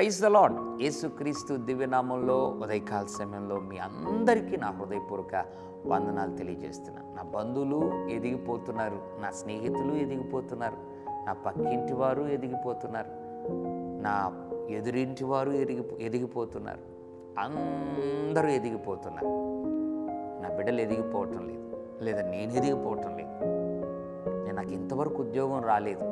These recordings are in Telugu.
ప్రైజ్ ద లాడ్ యేసుక్రీస్తు దివ్యనామంలో ఉదయకాల సమయంలో మీ అందరికీ నా హృదయపూర్వక వందనాలు తెలియజేస్తున్నాను. నా బంధువులు ఎదిగిపోతున్నారు నా స్నేహితులు ఎదిగిపోతున్నారు నా పక్కింటి వారు ఎదిగిపోతున్నారు నా ఎదురింటి వారు ఎదిగి ఎదిగిపోతున్నారు. అందరూ ఎదిగిపోతున్నారు. నా బిడ్డలు ఎదిగిపోవటం లేదు లేదా నేను ఎదిగిపోవటం లేదు. నేను నాకు ఇంతవరకు ఉద్యోగం రాలేదు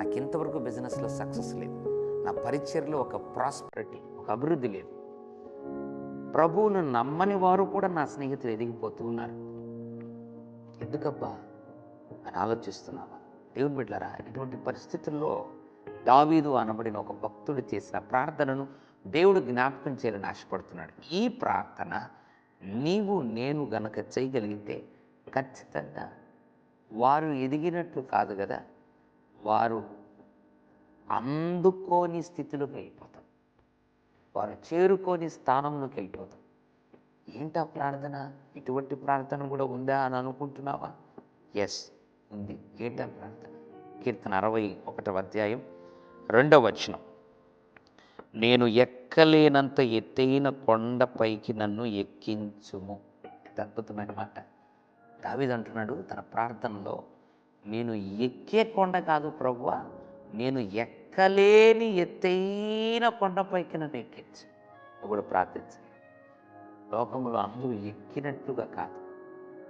నాకు ఇంతవరకు బిజినెస్లో సక్సెస్ లేదు. నా పరిచర్లో ఒక ప్రాస్పరిటీ ఒక అభివృద్ధి లేదు. ప్రభువును నమ్మని వారు కూడా నా స్నేహితులు ఎదిగిపోతూ ఉన్నారు. ఎందుకబ్బా? అని ఆలోచిస్తున్నావా? దేవుని బిడ్డలారా ఇటువంటి పరిస్థితుల్లో దావీదు అనబడిన ఒక భక్తుడు చేసిన ప్రార్థనను దేవుడు జ్ఞాపకం చేయాలని ఆశపడుతున్నాడు. ఈ ప్రార్థన నీవు నేను గనక చేయగలిగితే ఖచ్చితంగా వారు ఎదిగినట్లు కాదు కదా? వారు అందుకోని స్థితిలోకి వెళ్ళిపోతాం. వారు చేరుకోని స్థానంలోకి వెళ్ళిపోతాం. ఏంటా ప్రార్థన? ఇటువంటి ప్రార్థన కూడా ఉందా అని అనుకుంటున్నావా? ఎస్ ఉంది. ఏంటా ప్రార్థన? కీర్తన అరవై ఒకటవ అధ్యాయం రెండవ వచనం. నేను ఎక్కలేనంత ఎత్తైన కొండపైకి నన్ను ఎక్కించుము. ఎంత అద్భుతమైన మాట. తన ప్రార్థనలో నేను ఎక్కే కొండ కాదు ప్రభువా నేను ఎక్కలేని ఎత్తైన కొండపైకి నన్ను ఎక్కించు కూడా ప్రార్థించు లోకంలో అందరూ ఎక్కినట్టుగా కాదు.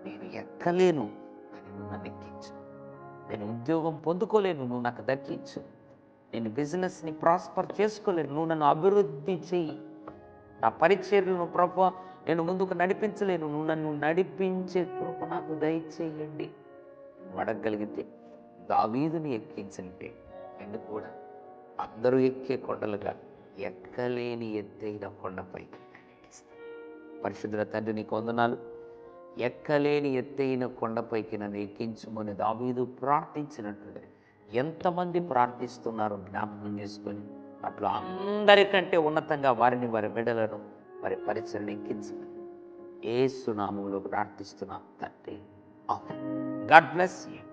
నేను ఎక్కలేను అని నువ్వు నన్ను ఎక్కించు. నేను ఉద్యోగం పొందుకోలేను నువ్వు నాకు దక్కించు. నేను బిజినెస్ని ప్రాస్పర్ చేసుకోలేను నువ్వు నన్ను అభివృద్ధి చెయ్యి. నా పరిచర్యను ప్రభు నేను ముందుకు నడిపించలేను నువ్వు నన్ను నడిపించే కృప నాకు దయచేయండి. అడగగలిగితే దావీదుని ఎక్కించంటే ఎందుకు కూడా. అందరూ ఎక్కే కొండలుగా. ఎక్కలేని ఎత్తైన కొండపై. పరిశుద్ధ తండ్రి నీకు వందనాలు. ఎక్కలేని ఎత్తైన కొండపైకి నన్ను ఎక్కించుమని దావీదు ప్రార్థించినట్టు ఎంతమంది ప్రార్థిస్తున్నారో జ్ఞాపకం చేసుకొని అట్లా అందరికంటే ఉన్నతంగా వారిని వారి మెడలను వారి పరిచయను ఎక్కించమని. ఏ సునామంలో ప్రార్థిస్తున్నాం తండ్రి. God bless you.